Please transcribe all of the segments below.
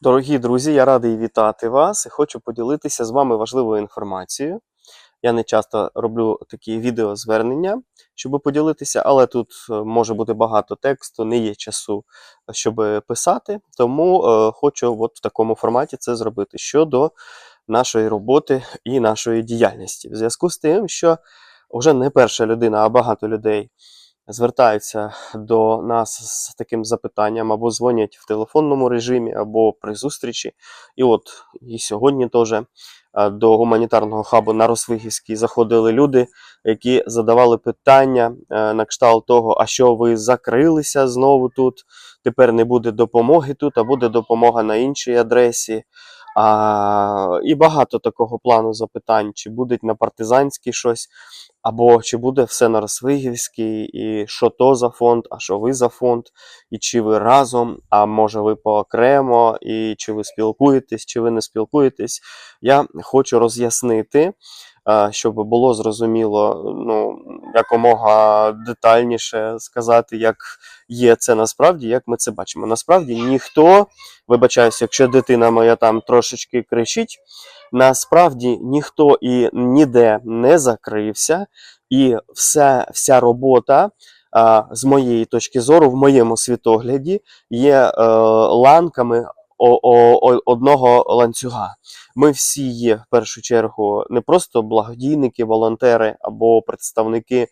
Дорогі друзі, я радий вітати вас і хочу поділитися з вами важливою інформацією. Я не часто роблю такі відеозвернення, щоб поділитися, але тут е, може бути багато тексту, не є часу, щоб писати. Тому е, хочу от в такому форматі це зробити щодо нашої роботи і нашої діяльності. В зв'язку з тим, що вже не перша людина, а багато людей звертаються до нас з таким запитанням або дзвонять в телефонному режимі, або при зустрічі. І от і сьогодні теж е, до гуманітарного хабу на Росвигівській заходили люди, які задавали питання е, на кшталт того, а що ви закрилися знову тут, тепер не буде допомоги тут, а буде допомога на іншій адресі. А, і багато такого плану запитань, чи буде на партизанській щось, або чи буде все на Росвигівській, і що то за фонд, а що ви за фонд, і чи ви разом, а може ви поокремо, і чи ви спілкуєтесь, чи ви не спілкуєтесь. Я хочу роз'яснити, щоб було зрозуміло, ну, якомога детальніше сказати, як є це насправді, як ми це бачимо. Насправді ніхто, вибачаюся, якщо дитина моя там трошечки кричить, насправді ніхто і ніде не закрився, і вся, вся робота. З моєї точки зору, в моєму світогляді, є е, ланками одного ланцюга. Ми всі є в першу чергу не просто благодійники, волонтери або представники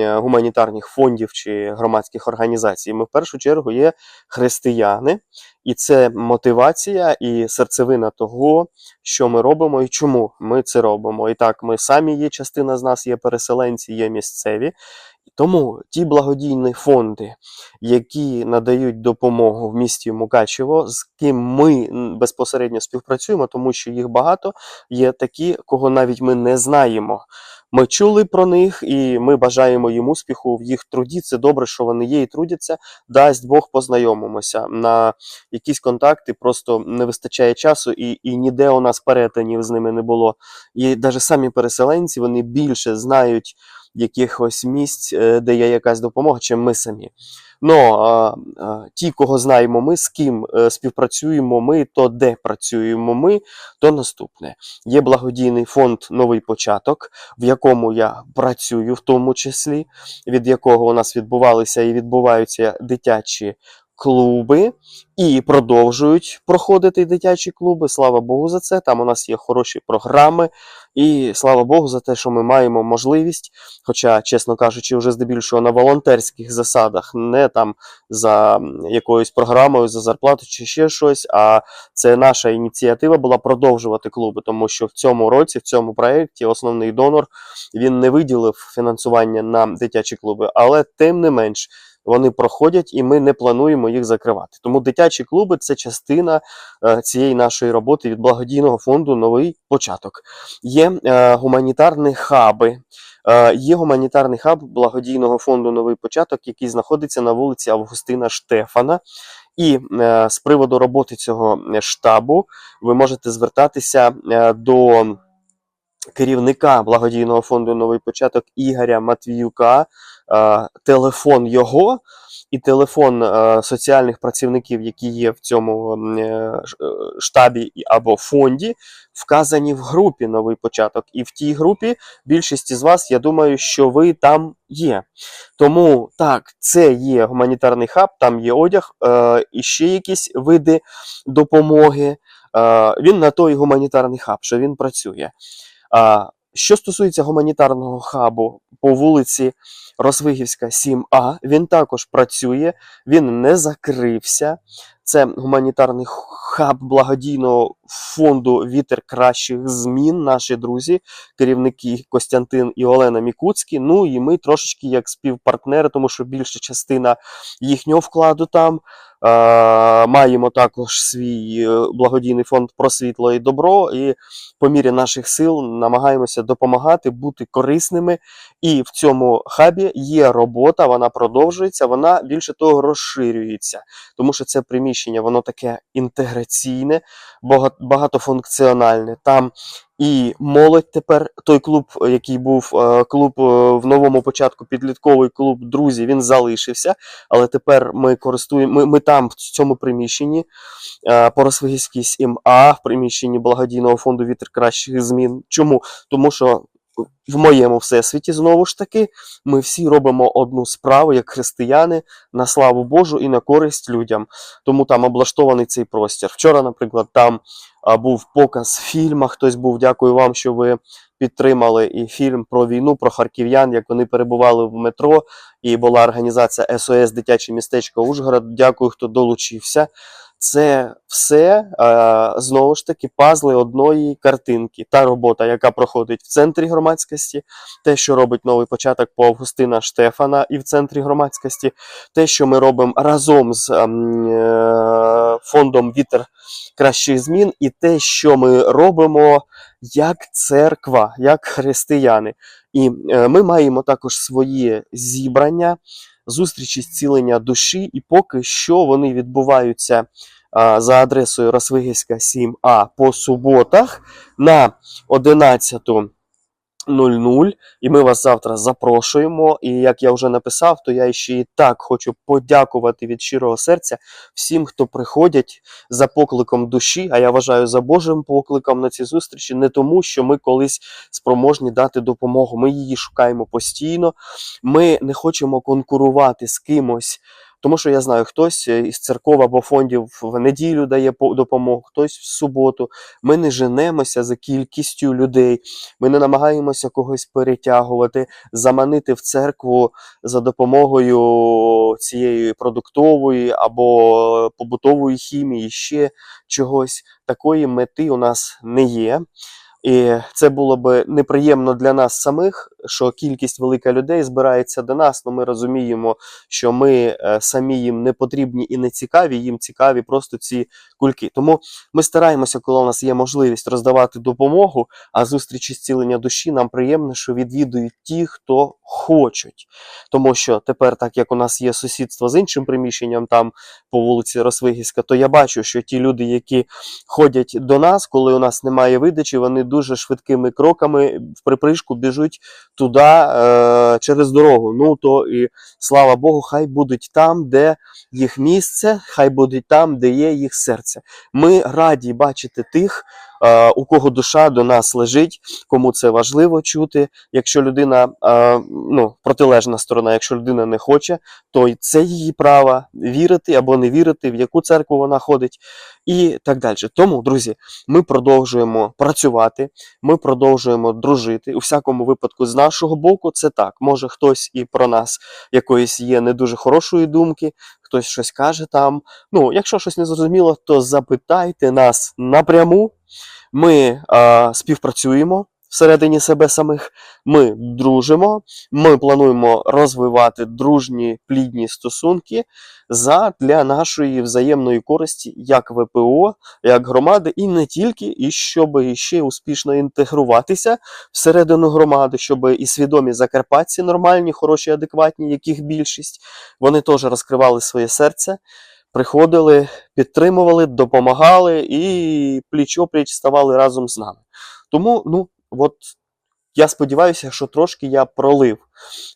е, гуманітарних фондів чи громадських організацій. Ми в першу чергу є християни, і це мотивація і серцевина того, що ми робимо і чому ми це робимо. І так, ми самі є, частина з нас є переселенці, є місцеві. Тому ті благодійні фонди, які надають допомогу в місті Мукачево, з ким ми безпосередньо співпрацюємо, тому що їх багато, є такі, кого навіть ми не знаємо. Ми чули про них і ми бажаємо їм успіху в їх труді. Це добре, що вони є і трудяться. Дасть Бог познайомимося. На якісь контакти просто не вистачає часу, і, і ніде у нас перетинів з ними не було. І навіть самі переселенці вони більше знають якихось місць, е, де є якась допомога, чим ми самі. Ну, а, ті, кого знаємо ми, з ким е, співпрацюємо ми, то де працюємо ми, то наступне. Є благодійний фонд Новий початок, в якому я працюю, в тому числі, від якого у нас відбувалися і відбуваються дитячі клуби, і продовжують проходити дитячі клуби. Слава Богу за це. Там у нас є хороші програми, і слава Богу за те, що ми маємо можливість, хоча, чесно кажучи, вже здебільшого на волонтерських засадах, не там за якоюсь програмою, за зарплату чи ще щось. А це наша ініціатива була продовжувати клуби, тому що в цьому році, в цьому проєкті, основний донор він не виділив фінансування на дитячі клуби, але тим не менш. Вони проходять, і ми не плануємо їх закривати. Тому дитячі клуби це частина е, цієї нашої роботи від благодійного фонду Новий початок. Є е, гуманітарні хаби. Е, є гуманітарний хаб благодійного фонду Новий початок, який знаходиться на вулиці Августина Штефана. І з приводу роботи цього штабу ви можете звертатися до керівника благодійного фонду Новий початок Ігоря Матвіюка, телефон його і телефон е, соціальних працівників, які є в цьому е, е, штабі або фонді, вказані в групі Новий початок. І в тій групі більшість із вас, я думаю, що ви там є. Тому так, це є гуманітарний хаб, там є одяг е, і ще якісь види допомоги. Е, він на той гуманітарний хаб, що він працює. Що стосується гуманітарного хабу по вулиці Росвигівська, 7А, він також працює, він не закрився. Це гуманітарний хаб благодійного фонду Вітер кращих змін. Наші друзі, керівники Костянтин і Олена Мікуцькі. Ну і ми трошечки як співпартнери, тому що більша частина їхнього вкладу там. Маємо також свій е, благодійний фонд про світло і добро. І по мірі наших сил намагаємося допомагати, бути корисними. І в цьому хабі є робота, вона продовжується, вона більше того розширюється, тому що це приміщення, воно таке інтеграційне. Бага- багатофункціональне. Там і молодь тепер, той клуб, який був е, клуб е, в новому початку, підлітковий клуб друзі, він залишився. Але тепер ми користуємо, ми, ми там, в цьому приміщенні, Поросвигівський по 7А, в приміщенні благодійного фонду Вітер кращих змін. Чому? Тому що в моєму всесвіті, знову ж таки, ми всі робимо одну справу як християни на славу Божу і на користь людям. Тому там облаштований цей простір. Вчора, наприклад, там був показ фільму. Хтось був, дякую вам, що ви підтримали і фільм про війну, про харків'ян, як вони перебували в метро. І була організація СОС Дитяче містечко Ужгород. Дякую, хто долучився. Це все е, знову ж таки пазли одної картинки. Та робота, яка проходить в центрі громадськості, те, що робить новий початок по Августина Штефана і в центрі громадськості, те, що ми робимо разом з ем, е, фондом Вітер кращих змін, і те, що ми робимо як церква, як християни. І е, ми маємо також свої зібрання, зустрічі зцілення душі, і поки що вони відбуваються за адресою Росвигівська 7А по суботах на 11.00. І ми вас завтра запрошуємо. І як я вже написав, то я ще і так хочу подякувати від щирого серця всім, хто приходять за покликом душі. А я вважаю за Божим покликом на ці зустрічі, не тому, що ми колись спроможні дати допомогу. Ми її шукаємо постійно. Ми не хочемо конкурувати з кимось. Тому що я знаю, хтось е, із церков або фондів в неділю дає допомогу, хтось в суботу. Ми не женемося за кількістю людей, ми не намагаємося когось перетягувати, заманити в церкву за допомогою цієї продуктової або побутової хімії, ще чогось. Такої мети у нас не є. І це було би неприємно для нас самих, що кількість велика людей збирається до нас. але ми розуміємо, що ми е, самі їм не потрібні і не цікаві, їм цікаві просто ці кульки. Тому ми стараємося, коли у нас є можливість роздавати допомогу, а зустрічі зцілення душі нам приємно, що відвідують ті, хто хочуть. Тому що тепер, так як у нас є сусідство з іншим приміщенням, там по вулиці Росвигівська, то я бачу, що ті люди, які ходять до нас, коли у нас немає видачі, вони дуже швидкими кроками в припришку біжуть туди е, через дорогу. Ну то і слава Богу, хай будуть там, де їх місце, хай будуть там, де є їх серце. Ми раді бачити тих, у кого душа до нас лежить, кому це важливо чути. Якщо людина, е, ну, протилежна сторона, якщо людина не хоче, то це її право вірити або не вірити, в яку церкву вона ходить, і так далі. Тому, друзі, ми продовжуємо працювати, ми продовжуємо дружити. У всякому випадку, з нашого боку, це так. Може, хтось і про нас якоїсь є не дуже хорошої думки, хтось щось каже там. Ну, якщо щось не зрозуміло, то запитайте нас напряму. Ми е, співпрацюємо всередині себе самих, ми дружимо, ми плануємо розвивати дружні плідні стосунки для нашої взаємної користі як ВПО, як громади, і не тільки, і щоб ще успішно інтегруватися всередину громади, щоб і свідомі закарпатці нормальні, хороші, адекватні, яких більшість, вони теж розкривали своє серце. Приходили, підтримували, допомагали і пліч-опліч ставали разом з нами. Тому, ну, от я сподіваюся, що трошки я пролив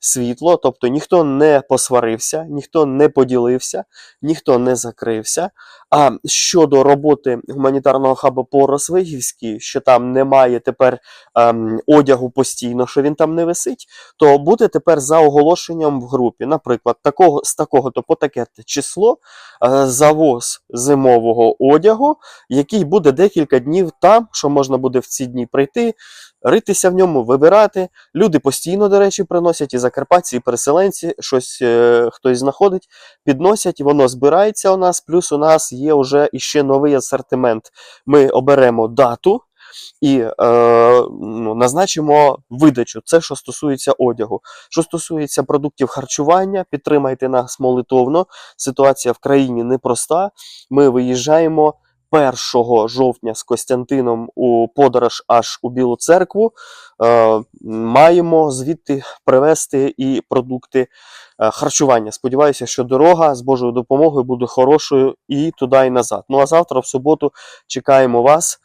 світло, тобто ніхто не посварився, ніхто не поділився, ніхто не закрився. А щодо роботи гуманітарного хабу по Росвигівській, що там немає тепер ем, одягу постійно, що він там не висить, то буде тепер за оголошенням в групі. Наприклад, такого, з такого-то по таке число е, завоз зимового одягу, який буде декілька днів там, що можна буде в ці дні прийти, ритися в ньому, вибирати. Люди постійно, до речі, приносять і закарпатці, і переселенці, щось е, хтось знаходить, підносять, воно збирається у нас, плюс у нас є вже іще новий асортимент. Ми оберемо дату. І е, ну, назначимо видачу. Це що стосується одягу. Що стосується продуктів харчування, підтримайте нас молитовно. Ситуація в країні непроста. Ми виїжджаємо 1 жовтня з Костянтином у подорож аж у Білу церкву. Е, маємо звідти привезти і продукти е, харчування. Сподіваюся, що дорога з Божою допомогою буде хорошою і туди, і назад. Ну а завтра, в суботу, чекаємо вас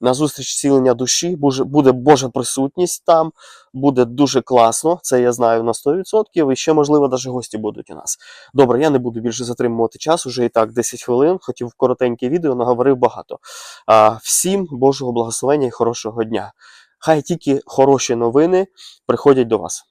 на зустріч цілення душі, буде, Божа присутність там, буде дуже класно, це я знаю на 100%, і ще, можливо, навіть гості будуть у нас. Добре, я не буду більше затримувати час, уже і так 10 хвилин, хотів коротеньке відео, наговорив багато. Всім Божого благословення і хорошого дня. Хай тільки хороші новини приходять до вас.